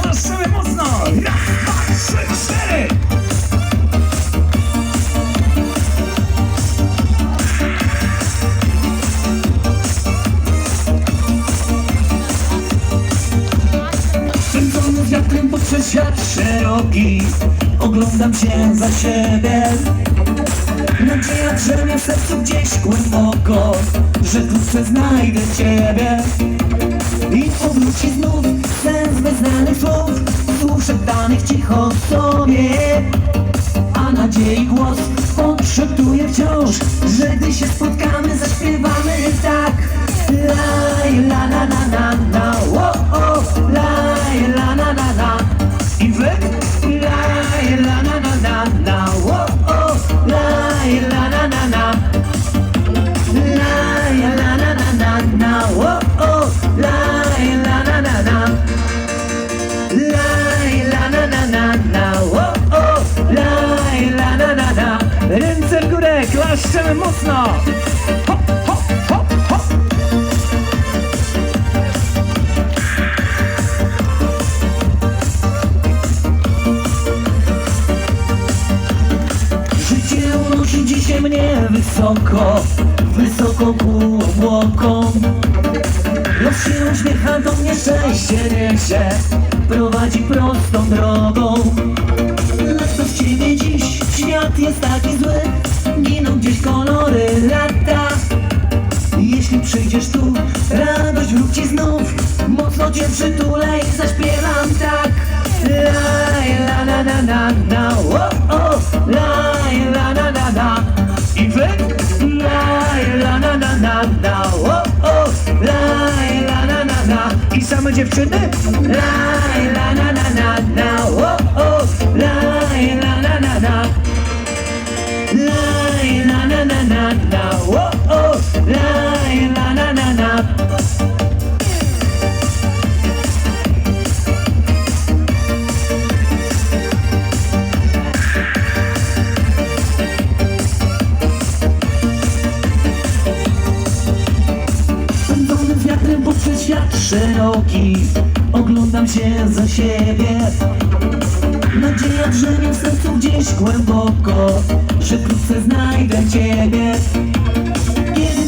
klaszczemy mocno! Raz, dwa, trzy, cztery! Kręcony wiatrem poprzez świat szeroki Oglądam się za siebie Nadzieja drzemie w sercu gdzieś głęboko Że wkrótce znajdę Ciebie. I powróci znów sens beznanych słów Słów szeptanych cicho sobie klaszczemy mocno. Życie unosi dzisiaj mnie wysoko, wysoko ku obłokom. Los się uśmiecha do mnie szczęście niesie, prowadzi prostą drogą. Lecz to w ciebie dziś świat jest taki zły, giną gdzieś kolory lata jeśli przyjdziesz tu, radość wróg ci znów Mocno cię przytulę i zaśpiewam tak Laj, la na na na na o, o, Laj, la na na na I wy? Laj, la na na na na o, o, Laj, la na na na I same dziewczyny? Laj, la na na na la wiatrem poprzez świat szeroki Oglądam się za siebie. Nadzieja drzemie w sercu gdzieś głęboko Że wkrótce znajdę Ciebie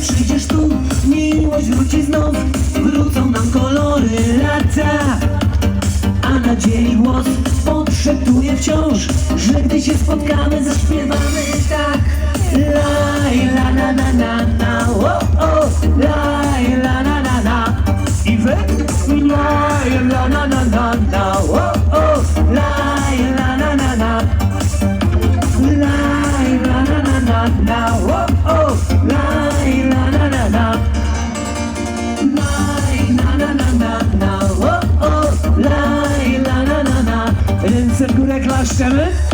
przyjdziesz tu, miłość wróci znów Wrócą nam kolory lata A nadziei głos podszeptuje wciąż Że gdy się spotkamy, zaśpiewamy tak Laj, la na na na na o, o, Laj, la na na na I wy? Laj, la na na na na o, o, Laj, la na na na Laj, la na na na na o, o, na